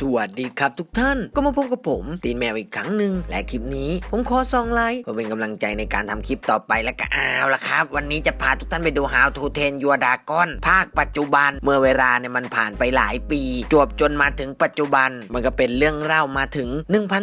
สวัสดีครับทุกท่านก็มาพบกับผม ตีนแมวอีกครั้งหนึ่งและคลิปนี้ ผมขอซองไลค์เพื่อเป็นกำลังใจในการทำคลิปต่อไปและก็เอาละครับ วันนี้จะพาทุกท่านไปดู How to Train Your Dragon ภาคปัจจุบันเมื่อเวลาเนี่ยมันผ่านไปหลายปี จวบจนมาถึงปัจจุบัน มันก็เป็นเรื่องเล่ามาถึง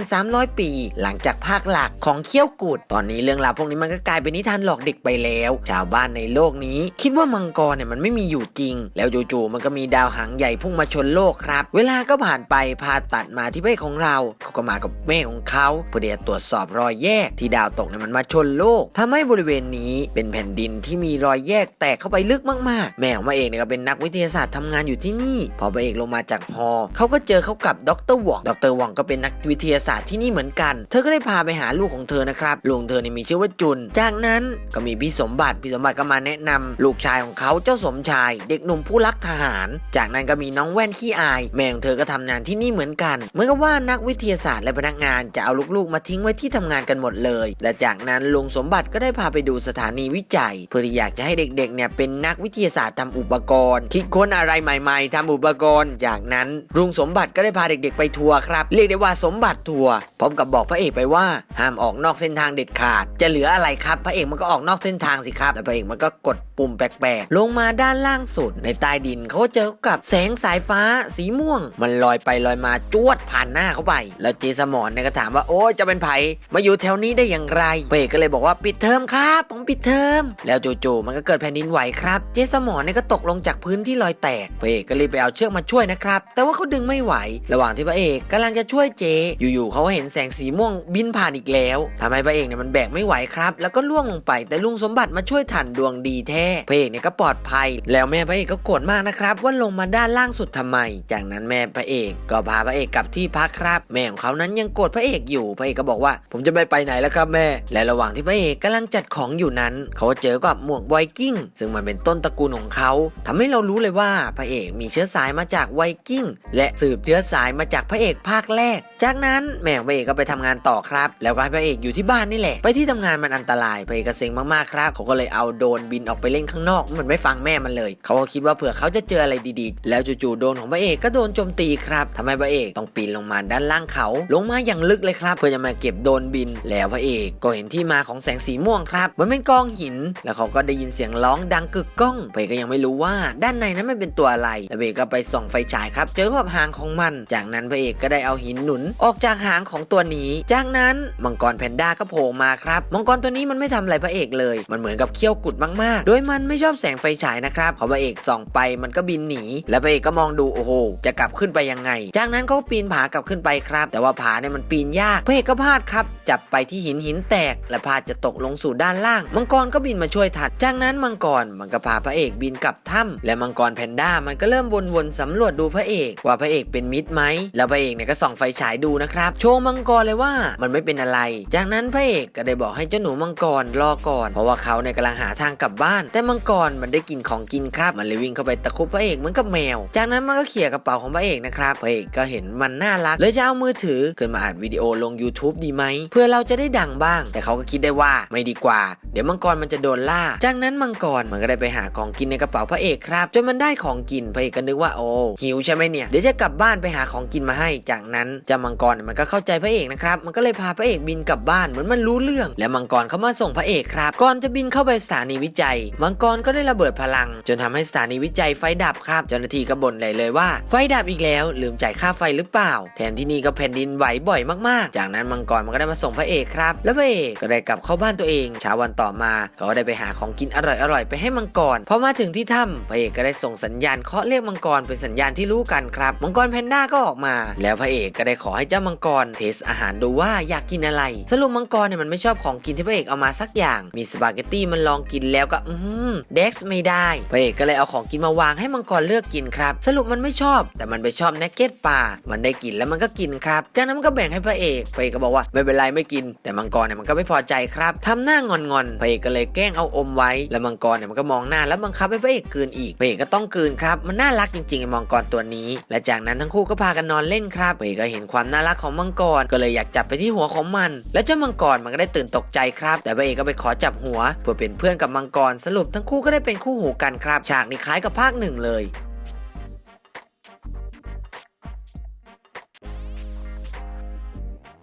1,300 ปี หลังจากภาคหลักของเขี้ยวกุดตอนนี้เรื่องราวพวกนี้มันก็กลายเป็นนิทานหลอกเด็กไปแล้ว ชาวบ้านในโลกนี้ คิดว่ามังกรเนี่ยมันไม่มีอยู่จริง แล้วจู่ๆมันก็มีดาวหางใหญ่พุ่งมาชนโลกครับ เวลาก็ผ่านไปพาตัดมาที่พระเอกของเราเขาก็มากับแม่ของเขาเพื่อที่จะตรวจสอบรอยแยกที่ดาวตกเนี่ยมันมาชนโลกทำให้บริเวณนี้เป็นแผ่นดินที่มีรอยแยกแตกเข้าไปลึกมากๆ แม่ของพระเอกเนี่ยก็เป็นนักวิทยาศาสตร์ทำงานอยู่ที่นี่ พอพระเอกลงมาจากฮอเขาก็เจอเขากับดรหว่องดรหว่องก็เป็นนักวิทยาศาสตร์ที่นี่เหมือนกัน เธอก็ได้พาไปหาลูกของเธอนะครับลูกของเธอเนี่ยมีชื่อว่าจุน จากนั้นก็มีพี่สมบัติพี่สมบัติก็มาแนะนำลูกชายของเขาเจ้าสมชาย เด็กหนุ่มผู้รักทหาร จากนั้นก็มีน้องแว่นขี้อาย แม่ของเธอก็ทำงานที่นี่เหมือนกัน เหมือนกับว่านักวิทยาศาสตร์และพนักงานจะเอาลูกๆ มาทิ้งไว้ที่ทำงานกันหมดเลย และจากนั้นลุงสมบัติก็ได้พาไปดูสถานีวิจัย เพื่อที่อยากจะให้เด็กๆเนี่ยเป็นนักวิทยาศาสตร์ทำอุปกรณ์ คิดค้นอะไรใหม่ๆทำอุปกรณ์ จากนั้นลุงสมบัติก็ได้พาเด็กๆไปทัวร์ครับ เรียกได้ว่าสมบัติทัวร์พร้อมกับบอกพระเอกไปว่าห้ามออกนอกเส้นทางเด็ดขาด จะเหลืออะไรครับ พระเอกมันก็ออกนอกเส้นทางสิครับแต่พระเอกมันก็กดปุ่มแปลกๆลงมาด้านล่างสุดในใต้ดินเขาเจอกับแสงสายฟ้าสีม่วง มันลอยไปลอยมาจวดผ่านหน้าเขาไป แล้วเจสมอนเนี่ยก็ถามว่าโอ้ยจะเป็นไผมาอยู่แถวนี้ได้อย่างไรเอกก็เลยบอกว่าปิดเทอมครับผมปิดเทอม แล้วจู่ๆมันก็เกิดแผ่นดินไหวครับ เจสมอนเนี่ยก็ตกลงจากพื้นที่ลอยแตกเอกก็เลยไปเอาเชือกมาช่วยนะครับ แต่ว่าเขาดึงไม่ไหว ระหว่างที่พระเอกกำลังจะช่วยเจ อยู่ๆเขาเห็นแสงสีม่วงบินผ่านอีกแล้วทำให้พระเอกเนี่ยมันแบกไม่ไหวครับ แล้วก็ล่วงลงไปแต่ลุงสมบัติมาช่วยทันดวงดีแท้พระเอกเนี่ยก็ปลอดภัย แล้วแม่พระเอกก็โกรธมากนะครับ ว่าลงมาด้านล่างสุดทำไม จากนั้นแม่พระเอกก็พาพระเอกกลับที่พักครับ แม่ของเขานั้นยังโกรธพระเอกอยู่ พระเอกก็บอกว่า ผมจะไม่ไปไหนแล้วครับแม่ และระหว่างที่พระเอกกำลังจัดของอยู่นั้น เขาเจอกับหมวกไวกิ้ง ซึ่งมันเป็นต้นตระกูลของเขาทำให้เรารู้เลยว่าพระเอกมีเชื้อสายมาจากไวกิ้ง และสืบเชื้อสายมาจากพระเอกภาคแรก จากนั้นแม่ของพระเอกก็ไปทำงานต่อครับ แล้วก็ให้พระเอกอยู่ที่บ้านนี่แหละ ไปที่ทำงานมันอันตราย พระเอกก็เซ็งมากๆครับ เขาก็เลยเอาโดนบินออกไปเล่นข้างนอกมันไม่ฟังแม่มันเลย เขาก็คิดว่าเผื่อเขาจะเจออะไรดีๆ แล้วจู่ๆโดนของพระเอกก็โดนโจมตีครับทำให้พระเอกต้องปีนลงมาด้านล่างเขา ลงมาอย่างลึกเลยครับ เพื่อจะมาเก็บโดนบิน แล้วพระเอกก็เห็นที่มาของแสงสีม่วงครับ มันเป็นกองหิน แล้วเขาก็ได้ยินเสียงร้องดังกึกก้องพระเอกก็ยังไม่รู้ว่าด้านในนั้นมันเป็นตัวอะไรแล้วพระเอกก็ไปส่องไฟฉายครับ เจอกับหางของมัน จากนั้นพระเอกก็ได้เอาหินหนุน ออกจากหางของตัวนี้ จากนั้นมังกรแพนด้าก็โผล่มาครับมังกรตัวนี้มันไม่ทำอะไรพระเอกเลย มันเหมือนกับเขี้ยวกุดมากๆ โดยมันไม่ชอบแสงไฟฉายนะครับพอพระเอกส่องไปมันก็บินหนี แล้วพระเอกก็มองดูโอ้โหจะกลับขึ้นไปยังไงจากนั้นเขาปีนผากลับขึ้นไปครับ แต่ว่าผาเนี่ยมันปีนยากพระเอกก็พลาดครับ จับไปที่หินหินแตก และพลาดจะตกลงสู่ด้านล่าง มังกรก็บินมาช่วยทัด จากนั้นมังกรมันก็พาพระเอกบินกลับถ้ำและมังกรแพนด้ามันก็เริ่มวนๆสำรวจดูพระเอก ว่าพระเอกเป็นมิตรไหมแล้วพระเอกเนี่ยก็ส่องไฟฉายดูนะครับโชว์มังกรเลยว่ามันไม่เป็นอะไร จากนั้นพระเอกก็ได้บอกให้เจ้าหนูมังกรรอก่อน เพราะว่าเขาเนี่ยกำลังหาทางกลับบ้าน แต่มังกรมันได้กินของกินครับมันเลยวิ่งเข้าไปตะคุบพระเอกเหมือนกับแมว จากนั้นมันก็เขี่ยกระเป๋าของพระเอกนะครับพระเอกก็เห็นมันน่ารักเลยจะเอามือถือขึ้นมาอัดวิดีโอลง YouTube ดีไหมเพื่อเราจะได้ดังบ้าง แต่เขาก็คิดได้ว่าไม่ดีกว่า เดี๋ยวมังกรมันจะโดนล่า จากนั้นมังกรมันก็ได้ไปหาของกินในกระเป๋าพระเอกครับจนมันได้ของกินพระเอกก็นึกว่าโอ้หิวใช่ไหมเนี่ยเดี๋ยวจะกลับบ้านไปหาของกินมาให้ จากนั้นเจ้ามังกรมันก็เข้าใจพระเอกนะครับมันก็เลยพาพระเอกบินกลับบ้านเหมือนมันรู้เรื่อง และมังกรเข้ามาส่งพระเอกครับก่อนจะบินเข้าไปสถานีวิจัย มังกรก็ได้ระเบิดพลัง จนทำให้สถานีวิจัยไฟดับครับเจ้าหน้าที่ก็บ่นเลยเลยว่าไฟดับอีกแล้วลืมจ่ายค่าไฟหรือเปล่า แถมที่นี่ก็แผ่นดินไหวบ่อยมากๆ จากนั้นมังกรมันก็ได้มาส่งพระเอกครับ แล้วพระเอกก็ได้กลับเข้าบ้านตัวเองเช้าวันต่อมาเขาก็ได้ไปหาของกินอร่อยๆไปให้มังกรพอมาถึงที่ถ้ำพระเอกก็ได้ส่งสัญญาณเคาะเรียกมังกรเป็นสัญญาณที่รู้กันครับมังกรแพนด้าก็ออกมา แล้วพระเอกก็ได้ขอให้เจ้ามังกรเทสอาหารดูว่าอยากกินอะไร สรุปมังกรเนี่ยมันไม่ชอบของกินที่พระเอกเอามาสักอย่าง มีสปาเกตตี้มันลองกินแล้วก็อืมเด็กไม่ได้ พระเอกก็เลยเอาของกินมาวางให้มังกรเลือกกินครับ สรุปมันไม่ชอบ แต่มันไปชอบเนกเก็ตปลา มันได้กินแล้วมันก็กินครับ จากนั้นมันก็แบ่งให้พระเอกพระเอกก็บอกว่าไม่เป็นไรไม่กิน แต่มังกรเนี่ยมันก็ไม่พอใจครับทำหน้างอนๆพระเอกก็เลยแกล้งเอาอมไว้ แล้วมังกรเนี่ยมันก็มองหน้าแล้วบังคับให้พระเอกกืนอีกพระเอกก็ต้องกืนครับ มันน่ารักจริงๆไอ้มังกรตัวนี้ และจากนั้นทั้งคู่ก็พากันนอนเล่นครับพระเอกก็เห็นความน่ารักของมังกรก็เลยอยากจับไปที่หัวของมัน แล้วเจ้ามังกรมันก็ได้ตื่นตกใจครับ แต่พระเอกก็ไปขอจับหัว เพื่อเป็นเพื่อนกับมังกรสรุปทั้งคู่ก็ได้เป็นคู่หูกันครับ ฉากนี้คล้ายกับภาคหนึ่งเลย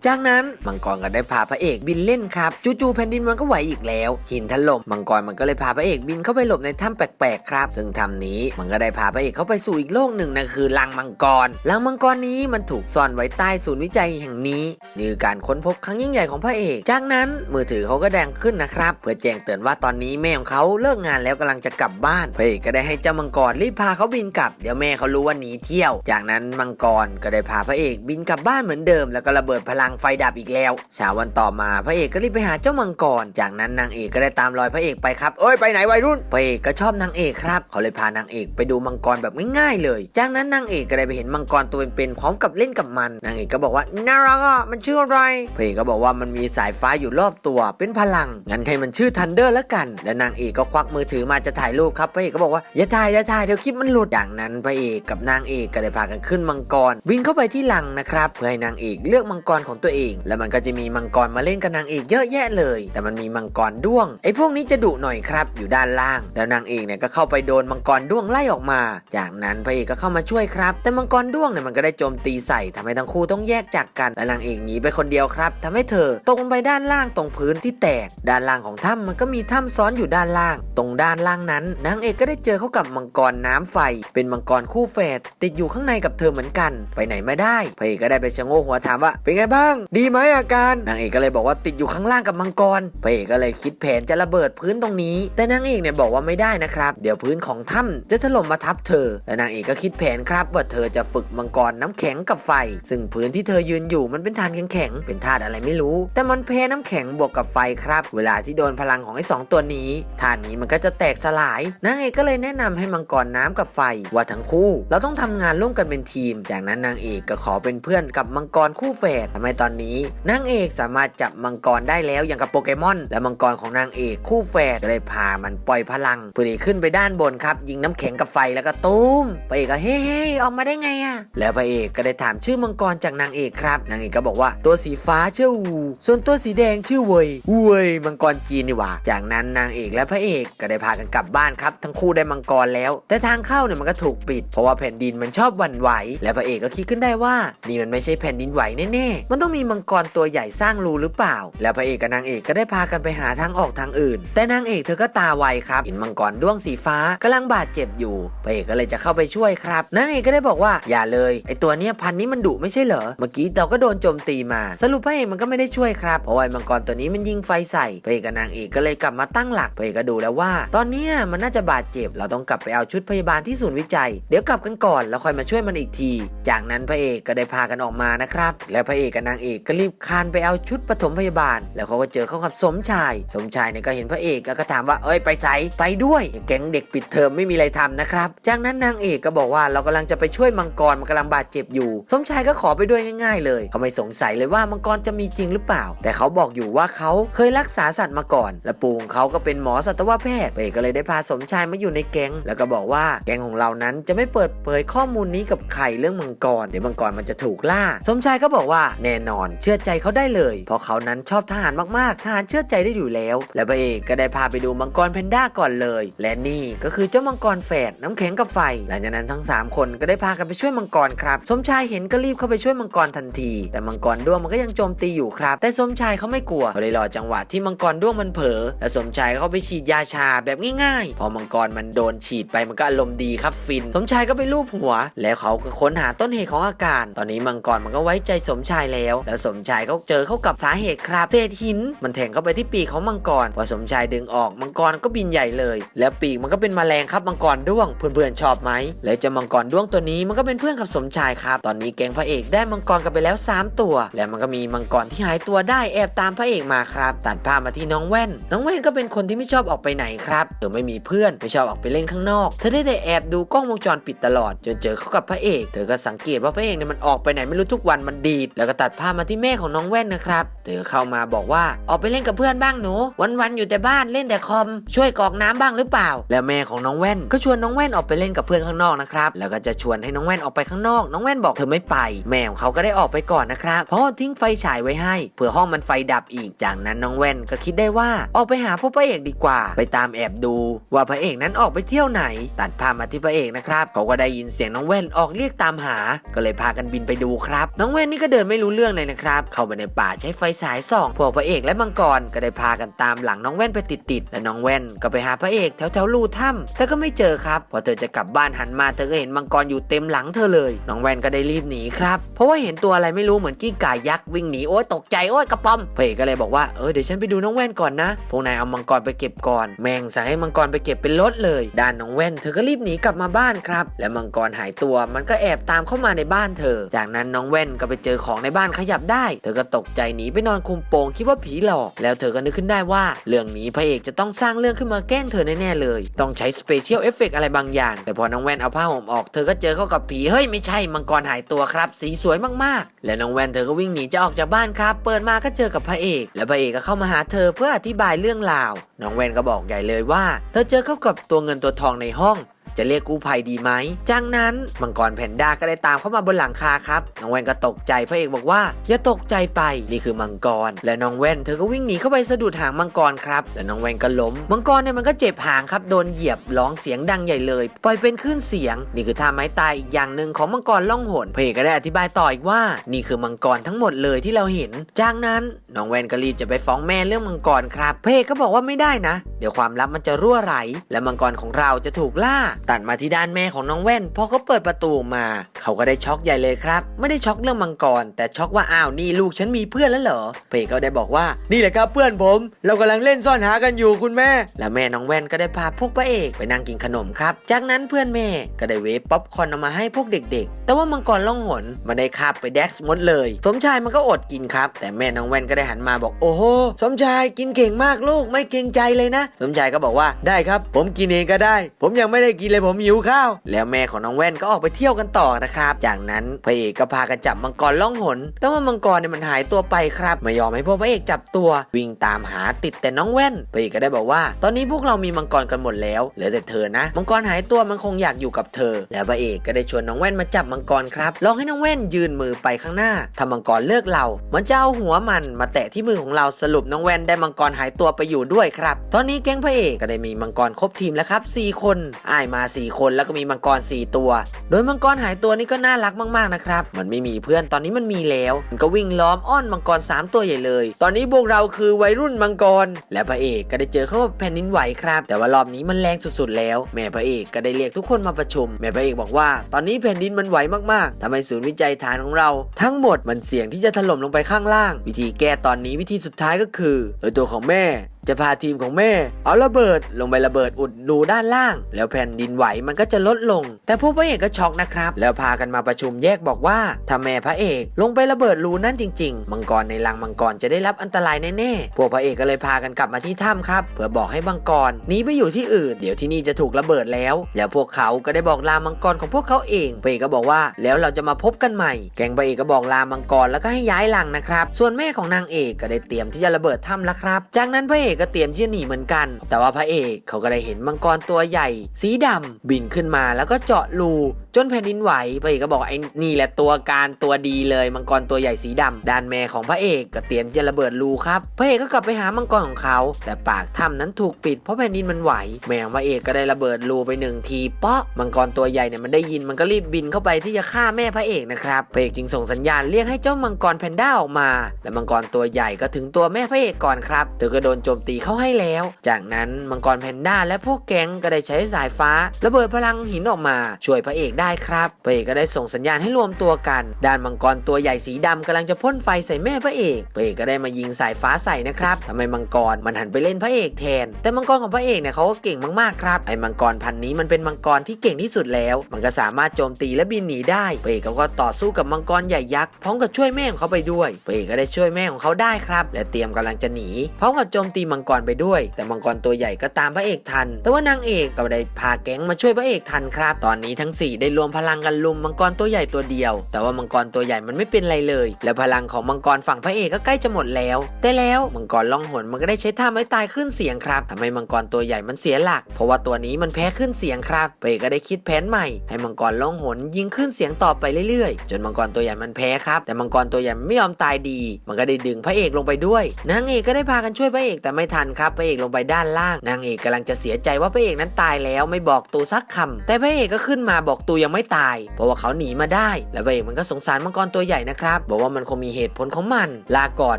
จากนั้นมังกรก็ได้พาพระเอกบินเล่นครับจู่ๆแผ่นดินมันก็ไหวอีกแล้ว หินถล่มมังกรมันก็เลยพาพระเอกบินเข้าไปหลบในถ้ำแปลกๆครับ ซึ่งถ้ำนี้มันก็ได้พาพระเอกเข้าไปสู่อีกโลกหนึ่งนั่นคือลังมังกรลังมังกรนี้มันถูกซ่อนไว้ใต้ศูนย์วิจัยแห่งนี้นี่คือการค้นพบครั้งยิ่งใหญ่ของพระเอก จากนั้นมือถือเขาก็แดงขึ้นนะครับเพื่อแจ้งเตือนว่าตอนนี้แม่ของเขาเลิกงานแล้วกำลังจะกลับบ้านพระเอกก็ได้ให้เจ้ามังกรรีบพาเขาบินกลับเดี๋ยวแม่เขารู้ว่าหนีเที่ยว จากนั้นมังกรก็ได้พาพระเอกบินกลับบ้านเหมือนเดิมแล้วก็ระเบิดพลังไฟดับอีกแล้วเช้าวันต่อมาพระเอกก็รีบไปหาเจ้ามังกร จากนั้นนางเอกก็ได้ตามรอยพระเอกไปครับเอ้ยไปไหนวัยรุ่นพระเอกก็ชอบนางเอกครับเขาเลยพานางเอกไปดูมังกรแบบง่ายๆเลย จากนั้นนางเอกก็ได้ไปเห็นมังกรตัวเป็นๆพร้อมกับเล่นกับมันนางเอกก็บอกว่าน่ารักอะมันชื่ออะไรพระเอกก็บอกว่ามันมีสายฟ้าอยู่รอบตัวเป็นพลังงั้นให้มันชื่อทันเดอร์แล้วกัน และนางเอกก็ควักมือถือมาจะถ่ายรูปครับพระเอกก็บอกว่าอย่าถ่ายอย่าถ่ายเดี๋ยวคลิปมันหลุดอย่างนั้นพระเอกกับนางเอกก็ได้พากันขึ้นมังกร วิ่งเข้าไปที่ลังนะครับเพื่อให้นางเอกเลือกมังกรของตัวเอง แล้วมันก็จะมีมังกรมาเล่นกับนางเอกเยอะแยะเลย แต่มันมีมังกรด้วงไอ้พวกนี้จะดุหน่อยครับ อยู่ด้านล่าง แล้วนางเอกเนี่ยก็เข้าไปโดนมังกรด้วงไล่ออกมา จากนั้นพระเอกก็เข้ามาช่วยครับ แต่มังกรด้วงเนี่ยมันก็ได้โจมตีใส่ทำให้ทั้งคู่ต้องแยกจากกัน และนางเอกหนีไปคนเดียวครับทำให้เธอตกลงไปด้านล่างตรงพื้นที่แตก ด้านล่างของถ้ำมันก็มีถ้ำซ้อนอยู่ด้านล่าง ตรงด้านล่างนั้นนางเอกก็ได้เจอเข้ากับมังกรน้ำไฟ เป็นมังกรคู่แฝดติดอยู่ข้างในกับเธอเหมือนกัน ไปไหนไม่ได้พระเอกก็ได้ไปชะโงกหัวถามว่าเป็นไงบ้างดีไหมอาการนางเอกก็เลยบอกว่าติดอยู่ข้างล่างกับมังกรพระเอกก็เลยคิดแผนจะระเบิดพื้นตรงนี้ แต่นางเอกเนี่ยบอกว่าไม่ได้นะครับเดี๋ยวพื้นของถ้ำจะถล่มมาทับเธอและนางเอกก็คิดแผนครับ ว่าเธอจะฝึกมังกรน้ำแข็งกับไฟ ซึ่งพื้นที่เธอยืนอยู่มันเป็นธาตุแข็งๆเป็นธาตุอะไรไม่รู้ แต่มันแพ้น้ำแข็งบวกกับไฟครับ เวลาที่โดนพลังของไอ้สองตัวนี้ธาตุนี้มันก็จะแตกสลายนางเอกก็เลยแนะนำให้มังกรน้ำกับไฟ ว่าทั้งคู่ เราต้องทำงานร่วมกันเป็นทีม จากนั้นนางเอกก็ขอเป็นเพื่อนกับมังกรคู่แฝดทำให้ตอนนี้นางเอกสามารถจับมังกรได้แล้วอย่างกับโปเกมอน และมังกรของนางเอกคู่แฝดก็เลยพามันปล่อยพลังเพื่อที่ขึ้นไปด้านบนครับ ยิงน้ำแข็งกับไฟแล้วก็ตุ้มพระเอกก็เฮ้เฮออกมาได้ไงอะแล้วพระเอกก็ได้ถามชื่อมังกรจากนางเอกครับ นางเอกก็บอกว่าตัวสีฟ้าชื่อวูส่วนตัวสีแดงชื่อเวยเวยมังกรจีนนี่หว่า จากนั้นนางเอกและพระเอกก็ได้พากันกลับบ้านครับ ทั้งคู่ได้มังกรแล้ว แต่ทางเข้าเนี่ยมันก็ถูกปิด เพราะว่าแผ่นดินมันชอบวันไหว และพระเอกก็คิดขึ้นได้ว่านี่มันไม่ใช่แผ่นดินไหวแน่ๆมันต้องมีมังกรตัวใหญ่สร้างรูหรือเปล่า แล้วพระเอกกับนางเอกก็ได้พากันไปหาทางออกทางอื่น แต่นางเอกเธอก็ตาไวครับเห็นมังกรด้วงสีฟ้ากำลังบาดเจ็บอยู่พระเอกก็เลยจะเข้าไปช่วยครับนางเอกก็ได้บอกว่าอย่าเลยไอตัวเนี้ยพันนี้มันดุไม่ใช่เหรอเมื่อกี้เราก็โดนโจมตีมาสรุปพระเอกมันก็ไม่ได้ช่วยครับเพราะว่ามังกรตัวนี้มันยิงไฟใส่พระเอกกับนางเอกก็เลยกลับมาตั้งหลักพระเอกก็ดูแล้วว่า ตอนนี้มันน่าจะบาดเจ็บ เราต้องกลับไปเอาชุดพยาบาลที่ศูนย์วิจัย เดี๋ยวกลับกันก่อนแล้วค่อยมาช่วยมันอีกที จากนั้นพระเอกก็ได้พากันออกมานะครับ แล้วพระเอกกับนางเอกก็รีบคานไปเอาชุดปฐมพยาบาล แล้วเขาก็เจอเข้ากับสมชาย สมชายเนี่ยก็เห็นพระเอกแล้วก็ถามว่าเอ้ยไปไสไปด้วยแก๊งเด็กปิดเทอมไม่มีอะไรทำนะครับ จากนั้นนางเอกก็บอกว่าเรากำลังจะไปช่วยมังกรมันกำลังบาดเจ็บอยู่ สมชายก็ขอไปด้วยง่าย ๆ เลยเขาไม่สงสัยเลยว่ามังกรจะมีจริงหรือเปล่า แต่เขาบอกอยู่ว่าเขาเคยรักษาสัตว์มาก่อน และปู่ของเขาก็เป็นหมอสัตวแพทย์พระเอกก็เลยได้พาสมชายมาอยู่ในแก๊งแล้วก็บอกว่าแก๊งของเรานั้นจะไม่เปิดเผยข้อมูลนี้กับใครเรื่องมังกรเดี๋ยวมังกรมันจะถูกล่า สมชายก็บอกว่าแน่นอน เชื่อใจเขาได้เลย เพราะเขานั้นชอบทหารมากๆ ทหารเชื่อใจได้อยู่แล้ว และพระเอกก็ได้พาไปดูมังกรแพนด้าก่อนเลย และนี่ก็คือเจ้ามังกรแฝดน้ำแข็งกับไฟ หลังจากนั้นทั้งสามคนก็ได้พากันไปช่วยมังกรครับ สมชายเห็นก็รีบเข้าไปช่วยมังกรทันที แต่มังกรด้วงมันก็ยังโจมตีอยู่ครับ แต่สมชายเขาไม่กลัวเขาเลยรอจังหวะที่มังกรด้วงมันเผลอและสมชายเขาไปฉีดยาชาแบบง่ายๆ พอมังกรมันโดนฉีดไปมันก็อารมณ์ดีครับฟิน สมชายก็ไปลูบหัว แล้วเขาก็ค้นหาต้นเหตุของอาการ ตอนนี้มังกรมันก็ไว้ใจสมชายแล้วแล้วสมชายก็เจอเข้ากับสาเหตุครับเศษหิน มันแทงเข้าไปที่ปีกของมังกร พอสมชายดึงออกมังกรก็บินใหญ่เลย แล้วปีกมันก็เป็นแมลงครับมังกรด้วงเพื่อนๆชอบไหม และจ้ามังกรด้วงตัวนี้มันก็เป็นเพื่อนกับสมชายครับ ตอนนี้แกงพระเอกได้มังกรกันไปแล้ว 3 ตัว และมันก็มีมังกรที่หายตัวได้แอบตามพระเอกมาครับตัดภาพมาที่น้องแว่น น้องแว่นก็เป็นคนที่ไม่ชอบออกไปไหนครับเธอไม่มีเพื่อนไม่ชอบออกไปเล่นข้างนอก เธอได้แต่แอบดูกล้องวงจรปิดตลอด จนเจอเข้ากับพระเอก เธอก็สังเกตว่าพระเอกเนี่ยมันออกไปไหนไม่รู้ทุกวันมันดีดแล้วก็ตัดภามาที่แม่ของน้องแว่นนะครับ เธอเข้ามาบอกว่าออกไปเล่นกับเพื่อนบ้างหนู วันๆอยู่แต่บ้านเล่นแต่คอม ช่วยกอกน้ำบ้างหรือเปล่า แล้วแม่ของน้องแว่นก็ชวนน้องแว่นออกไปเล่นกับเพื่อนข้างนอกนะครับแล้วก็จะชวนให้น้องแว่นออกไปข้างนอก น้องแว่นบอกเธอไม่ไป แม่ของเขาก็ได้ออกไปก่อนนะครับเพราะทิ้งไฟฉายไว้ให้เผื่อห้องมันไฟดับอีกจากนั้นน้องแว่นก็คิดได้ว่าออกไปหาพวกพระเอกดีกว่า ไปตามแอบดู ว่าพระเอกนั้นออกไปเที่ยวไหน ตัดภาพมาที่พระเอกนะครับเขาก็ได้ยินเสียงน้องแว่นออกเรียกตามหา ก็เลยพากันบินไปดูครับ น้องแว่นนี่ก็เดินไม่รู้เรื่องรื่องเลยนะครับ เข้าไปในป่าใช้ไฟฉายส่องพวกพระเอกและมังกรก็ได้พากันตามหลังน้องแว่นไปติดๆและน้องแว่นก็ไปหาพระเอกแถวๆรูถ้ำแต่ก็ไม่เจอครับพอเธอจะกลับบ้านหันมาเธอก็เห็นมังกรอยู่เต็มหลังเธอเลยน้องแว่นก็ได้รีบหนีครับเพราะว่าเห็นตัวอะไรไม่รู้เหมือนกิ้งก่ายักษ์วิ่งหนีโอ๊ยตกใจโอ๊ยกระป๋อมพระเอกก็เลยบอกว่าเออเดี๋ยวฉันไปดูน้องแว่นก่อนนะพวกนายเอามังกรไปเก็บก่อน แมงสั่งให้มังกรไปเก็บเป็นรถเลย ด้านน้องแว่นเธอก็รีบหนีกลับมาบ้านครับและมังกรหายตัวมันก็แอบตามเข้ามาในบ้านเธอ จากนั้นน้องแว่นก็ไปเจอของในบ้านขยับได้ เธอก็ตกใจหนีไปนอนคุมโปงคิดว่าผีหลอก แล้วเธอก็นึกขึ้นได้ว่า เรื่องนี้พระเอกจะต้องสร้างเรื่องขึ้นมาแกล้งเธอแน่ๆเลย ต้องใช้สเปเชียลเอฟเฟกอะไรบางอย่าง แต่พอน้องแว่นเอาผ้าห่มออก เธอก็เจอเข้ากับผี เฮ้ยไม่ใช่ มังกรหายตัวครับ สีสวยมากๆ และน้องแว่นเธอก็วิ่งหนีจะออกจากบ้านครับ เปิดมาก็เจอกับพระเอก และพระเอกก็เข้ามาหาเธอเพื่ออธิบายเรื่องราว น้องแว่นก็บอกใหญ่เลยว่า เธอเจอเข้ากับตัวเงินตัวทองในห้อง จะเรียกกู้ภัยดีไหมจากนั้นมังกรแพนด้าก็ได้ตามเข้ามาบนหลังคาครับน้องแว่นก็ตกใจพระเอกบอกว่าอย่าตกใจไปนี่คือมังกร และน้องแว่นเธอก็วิ่งหนีเข้าไปสะดุดหางมังกรครับและน้องแว่นก็ล้มมังกรเนี่ยมันก็เจ็บหางครับโดนเหยียบร้องเสียงดังใหญ่เลย ปล่อยเป็นคลื่นเสียง นี่คือท่าไม้ตายอีกอย่างหนึ่งของมังกรล่องหนพระเอกก็ได้อธิบายต่ออีกว่า นี่คือมังกรทั้งหมดเลยที่เราเห็น จากนั้นน้องแว่นก็รีบจะไปฟ้องแม่เรื่องมังกรครับพระเอกก็บอกว่าไม่ได้นะ เดี๋ยวความลับมันจะรั่วไหล และมังกรของเราจะถูกล่าตัดมาที่ด้านแม่ของน้องแว่นพอเขาเปิดประตูมา เขาก็ได้ช็อกใหญ่เลยครับ ไม่ได้ช็อกเรื่องมังกร แต่ช็อกว่าอ้าวนี่ลูกฉันมีเพื่อนแล้วเหรอพระเอกก็ได้บอกว่านี่แหละครับเพื่อนผม เรากำลังเล่นซ่อนหากันอยู่คุณแม่ แล้วแม่น้องแว่นก็ได้พาพวกพระเอกไปนั่งกินขนมครับ จากนั้นเพื่อนแม่ก็ได้เวฟป๊อปคอนเอามาให้พวกเด็ก ๆ แต่ว่ามังกรล่องหนมันได้คาบไปแดกซ์หมดเลย สมชายมันก็อดกินครับ แต่แม่น้องแว่นก็ได้หันมาบอกโอ้โหสมชายกินเก่งมากลูกไม่เกรงใจเลยนะ สมชายก็บอกว่าได้ครับ ผมกินเองก็ได้ ผมยังไม่ได้กินเลยผมหิวข้าว แล้วแม่ของน้องแว่นก็ออกไปเที่ยวกันต่อนะครับ จากนั้นพระเอกก็พากันจับมังกรล่องหน แต่ว่ามังกรเนี่ยมันหายตัวไปครับ ไม่ยอมให้พวกพระเอกจับตัว วิ่งตามหาติดแต่น้องแว่นพระเอกก็ได้บอกว่า ตอนนี้พวกเรามีมังกรกันหมดแล้วเหลือแต่เธอนะ มังกรหายตัวมันคงอยากอยู่กับเธอ แล้วพระเอกก็ได้ชวนน้องแว่นมาจับมังกรครับลองให้น้องแว่นยืนมือไปข้างหน้าถ้ามังกรเลือกเรา มันจะเอาหัวมันมาแตะที่มือของเราสรุปน้องแว่นได้มังกรหายตัวไปอยู่ด้วยครับ ตอนนี้แก๊งพระเอกก็ได้มีมังกรครบทีมแล้วครับ4คนอ้ายมา4คนแล้วก็มีมังกร4ตัว โดยมังกรหายตัวนี่ก็น่ารักมากๆนะครับมันไม่มีเพื่อนตอนนี้มันมีแล้วมันก็วิ่งล้อมอ้อนมังกร 3 ตัวใหญ่เลย ตอนนี้พวกเราคือวัยรุ่นมังกร และพระเอกก็ได้เจอเข้ากับแผ่นดินไหวครับ แต่ว่ารอบนี้มันแรงสุดๆแล้ว แม่พระเอกก็ได้เรียกทุกคนมาประชุม แม่พระเอกบอกว่า ตอนนี้แผ่นดินมันไหวมากๆทำให้ศูนย์วิจัยฐานของเรา ทั้งหมดมันเสี่ยงที่จะถล่มลงไปข้างล่าง วิธีแก้ตอนนี้วิธีสุดท้ายก็คือ โดยตัวของแม่จะพาทีมของแม่ เอาระเบิดลงไประเบิดอุดรูด้านล่าง แล้วแผ่นดินไหวมันก็จะลดลง แต่พวกพระเอกก็ช็อกนะครับ แล้วพากันมาประชุมแยกบอกว่าถ้าแม่พระเอกลงไประเบิดรูนั่นจริง ๆ มังกรในรังมังกรจะได้รับอันตรายแน่ๆพวกพระเอกก็เลยพากันกลับมาที่ถ้ำครับ เพื่อบอกให้มังกรหนีไปอยู่ที่อื่น เดี๋ยวที่นี่จะถูกระเบิดแล้ว แล้วพวกเขาก็ได้บอกลามังกรของพวกเขาเองพระเอกก็บอกว่าแล้วเราจะมาพบกันใหม่ แกงพระเอกก็บอกลามังกรแล้วก็ให้ย้ายรังนะครับ ส่วนแม่ของนางเอกก็ได้เตรียมที่จะระเบิดถ้ำแล้วครับ จากนั้นพระเอกก็เตรียมที่จะหนีเหมือนกัน แต่ว่าพระเอกเขาก็ได้เห็นมังกรตัวใหญ่ สีดำบินขึ้นมาแล้วก็เจาะรูจนแผ่นดินไหวพระเอกก็บอกไอ้นี่แหละตัวการตัวดีเลยมังกรตัวใหญ่สีดำด้านแม่ของพระเอกก็เตรียมจะระเบิดรูครับพระเอกก็กลับไปหามังกรของเขา แต่ปากถ้ำนั้นถูกปิดเพราะแผ่นดินมันไหว แม่ของพระเอกก็ได้ระเบิดรูไปหนึ่งทีเปาะมังกรตัวใหญ่เนี่ยมันได้ยินมันก็รีบบินเข้าไปที่จะฆ่าแม่พระเอกนะครับพระเอกจึงส่งสัญญาณเรียกให้เจ้ามังกรแพนด้าออกมา และมังกรตัวใหญ่ก็ถึงตัวแม่พระเอกก่อนครับเธอก็โดนโจมตีเข้าให้แล้ว จากนั้นมังกรแพนด้าและพวกแก๊งก็ได้ใช้สายฟ้า ระเบิดพลังหินออกมาช่วยพระเอกได้ครับพระเอกก็ได้ส่งสัญญาณให้รวมตัวกัน ด้านมังกรตัวใหญ่สีดำกำลังจะพ่นไฟใส่แม่พระเอกพระเอกก็ได้มายิงสายฟ้าใส่นะครับทำไมมังกรมันหันไปเล่นพระเอกแทน แต่มังกรของพระเอกเนี่ยเขาก็เก่งมากๆครับไอ้มังกรพันนี้มันเป็นมังกรที่เก่งที่สุดแล้ว มันก็สามารถโจมตีและบินหนีได้พระเอกก็ต่อสู้กับมังกรใหญ่ยักษ์พร้อมกับช่วยแม่ของเขาไปด้วยพระเอกก็ได้ช่วยแม่ของเขาได้ครับ และเตรียมกำลังจะหนีพร้อมกับโจมตีมังกรไปด้วย แต่มังกรตัวใหญ่ก็ตามพระเอกทัน แต่ว่านางเอกก็ได้พาแก๊งมาช่วยพระเอกทันครับ ตอนนี้ทั้งสี่ได้รวมพลังกันลุมมังกรตัวใหญ่ตัวเดียว แต่ว่ามังกรตัวใหญ่มันไม่เป็นไรเลย และพลังของมังกรฝั่งพระเอกก็ใกล้จะหมดแล้ว แต่แล้วมังกรล่องหนมันก็ได้ใช้ท่าไม้ตายขึ้นเสียงครับทำให้มังกรตัวใหญ่มันเสียหลัก เพราะว่าตัวนี้มันแพ้ขึ้นเสียงครับพระเอกก็ได้คิดแผนใหม่ ให้มังกรล่องหนยิงขึ้นเสียงต่อไปเรื่อยๆ จนมังกรตัวใหญ่มันแพ้ครับแต่มังกรตัวใหญ่ไม่ยอมตายดี มันก็ได้ดึงพระเอกลงไปด้วยนางเอกก็ได้พากันช่วยพระเอกแต่ไม่ทันครับพระเอกลงไปด้านล่างนางเอกกำลังจะเสียใจว่าพระเอกนั้นตายแล้วไม่บอกตูสักคำแต่พระเอกก็ขึ้นมาบอกตุยังไม่ตาย เพราะว่าเขาหนีมาได้ และพระเอกมันก็สงสารมังกรตัวใหญ่นะครับ บอกว่ามันคงมีเหตุผลของมัน ลาก่อน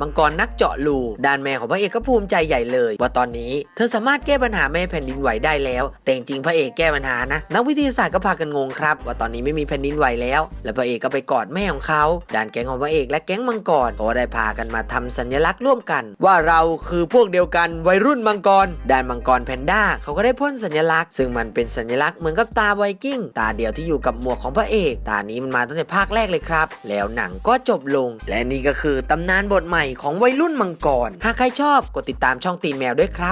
มังกรนักเจาะรูด้านแม่ของพระเอกก็ภูมิใจใหญ่เลย ว่าตอนนี้เธอสามารถแก้ปัญหาไม่แผ่นดินไหวได้แล้ว แต่จริงพระเอกแก้ปัญหานะ นักวิทยาศาสตร์ก็พากันงงครับ ว่าตอนนี้ไม่มีแผ่นดินไหวแล้ว และพระเอกก็ไปกอดแม่ของเขาด้านแก๊งของพระเอกและแก๊งมังกรก็ได้พากันมาทำสัญลักษณ์ร่วมกัน ว่าเราคือพวกเดียวกันวัยรุ่นมังกรด้านมังกรแพนด้าเขาก็ได้พ่นสัญลักษณ์ ซึ่งมันเป็นสัญลักษณ์เหมือนกับตาไวกิ้งตาเดียวที่อยู่กับหมวกของพระเอกตานี้มันมาตั้งแต่ภาคแรกเลยครับ แล้วหนังก็จบลง และนี่ก็คือตำนานบทใหม่ของวัยรุ่นมังกร หากใครชอบกดติดตามช่องตีนแมวด้วยครับ